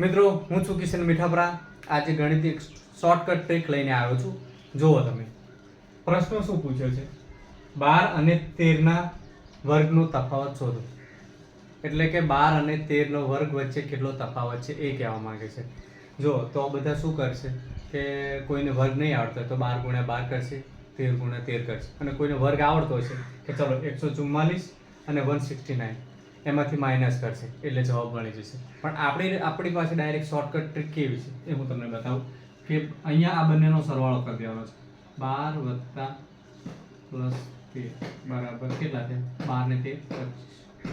મિત્રો, હું છું કિશન મીઠાપરા. આજે ગણિત એક શોર્ટકટ ટ્રીક લઈને આવ્યો છું. જુઓ તમે. પ્રશ્ન શું પૂછ્યો છે? બાર અને તેરના વર્ગનો તફાવત શોધો. એટલે કે બાર અને તેરનો વર્ગ વચ્ચે કેટલો તફાવત છે એ કહેવા માંગે છે. જો તો બધા શું કરશે? કે કોઈને વર્ગ નહીં આવડતો તો બાર ગુણ્યા બાર કરશે, તેર ગુણ્યા તેર કરશે. અને કોઈને વર્ગ આવડતો હશે કે ચલો, એકસો ચુમ્માલીસ અને વન સિક્સટી નાઇન એમાંથી માઇનસ કરશે, એટલે જવાબ મળી જશે. પણ આપણી આપણી પાસે ડાયરેક્ટ શોર્ટકટ ટ્રીક કેવી છે એ હું તમને બતાવું કે અહીંયા આ બંનેનો સરવાળો કરી દેવાનો છે. બાર વત્તા પ્લસ તેર, બરાબર કેટલા છે બાર ને તેર, પચીસ.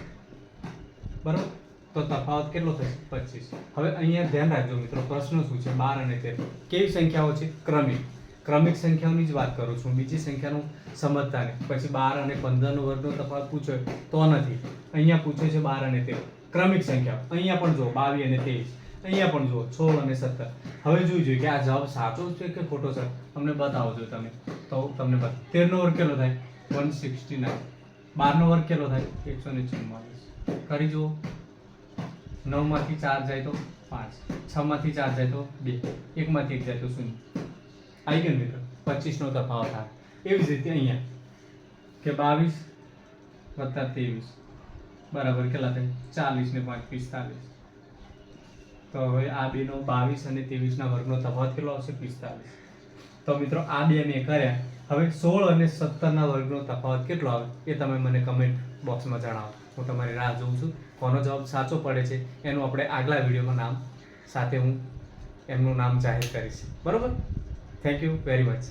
બરાબર? તો તફાવત કેટલો થશે? પચીસ. હવે અહીંયા ધ્યાન રાખજો મિત્રો, પ્રશ્ન શું છે? બાર અને તેર. કેવી સંખ્યાઓ છે? ક્રમિક. ક્રમિક સંખ્યાઓની જ વાત કરું છું. બીજી સંખ્યાનું સમજતા નહીં. પછી બાર અને પંદરનો વર્ગનો તફાવત પૂછે તો નથી. અહીંયા પૂછે છે બાર અને તેર. ક્રમિક સંખ્યા. અહીંયા પણ જુઓ, બાવીસ અને તેવીસ અહીંયા પણ જુઓ, સોળ અને સત્તર. હવે જોઈ જોઈએ કે આ જવાબ સાચો છે કે ખોટો છે? તમને બતાવો છો તમે. તો તમને બતા તેરનો વર્ગ કેટલો થાય? One sixty nine. બારનો વર્ગ કેટલો થાય? એકસો ને ચુમ્માલીસ કરી જુઓ. નવમાંથી ચાર જાય તો પાંચ. છમાંથી ચાર જાય તો બે. એકમાંથી એક જાય તો શૂન્ય. આવી ગયો મિત્રો પચીસનો તફાવત થાય એવી જ રીતે અહીંયા, કે બાવીસ વત્તા ત્રેવીસ, બરાબર કેટલા થાય? ચાલીસ ને પાંચ, પિસ્તાલીસ. તો હવે આ બેનો બાવીસ અને ત્રેવીસના વર્ગનો તફાવત કેટલો આવશે? પિસ્તાલીસ. તો મિત્રો, આ બે મેં કર્યા. હવે સોળ અને સત્તરના વર્ગનો તફાવત કેટલો આવે? એ તમે મને કમેન્ટ બોક્સમાં જણાવો. હું તમારી રાહ જોઉં છું. કોનો જવાબ સાચો પડે છે, એનું આપણે આગલા વિડીયોમાં નામ સાથે હું એમનું નામ જાહેર કરીશ. બરોબર? thank you very much.